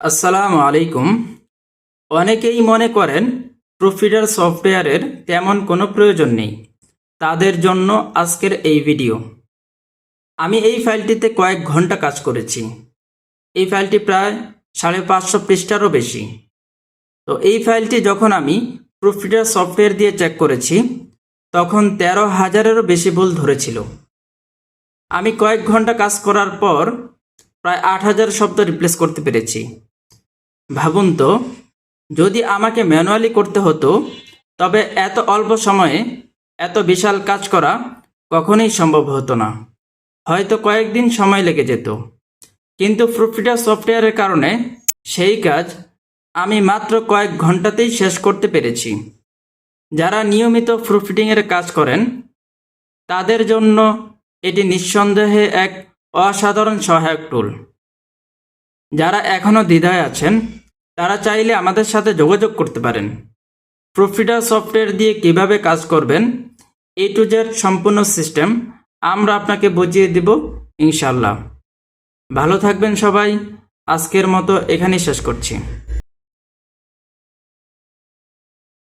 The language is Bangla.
আসসালামু আলাইকুম। অনেকেই মনে করেন প্রুফরিডার সফটওয়্যারের তেমন কোনো প্রয়োজন নেই। তাদের জন্য আজকের এই ভিডিও। আমি এই ফাইলটিতে কয়েক ঘণ্টা কাজ করেছি। এই ফাইলটি প্রায় সাড়ে পাঁচশো পৃষ্ঠারও বেশি। তো এই ফাইলটি যখন আমি প্রুফরিডার সফটওয়্যার দিয়ে চেক করেছি, তখন তেরো হাজারেরও বেশি ভুল ধরেছিল। আমি কয়েক ঘণ্টা কাজ করার পর প্রায় আট হাজার শব্দ রিপ্লেস করতে পেরেছি। ভাবুন তো, যদি আমাকে ম্যানুয়ালি করতে হতো, তবে এত অল্প সময়ে এত বিশাল কাজ করা কখনোই সম্ভব হতো না। হয়তো কয়েকদিন সময় লেগে যেত। কিন্তু প্রুফরিডার সফটওয়্যারের কারণে সেই কাজ আমি মাত্র কয়েক ঘন্টাতেই শেষ করতে পেরেছি। যারা নিয়মিত প্রুফরিডিংয়ের কাজ করেন, তাদের জন্য এটি নিঃসন্দেহে এক অসাধারণ সহায়ক টুল যারা এখনও দ্বিধায় আছেন, তারা চাইলে আমাদের সাথে যোগাযোগ করতে পারেন। প্রফিটা সফটওয়্যার দিয়ে কীভাবে কাজ করবেন এ টু জেড সম্পূর্ণ সিস্টেম আমরা আপনাকে বুঝিয়ে দেব ইনশাল্লাহ ভালো থাকবেন সবাই, আজকের মতো এখানেই শেষ করছি।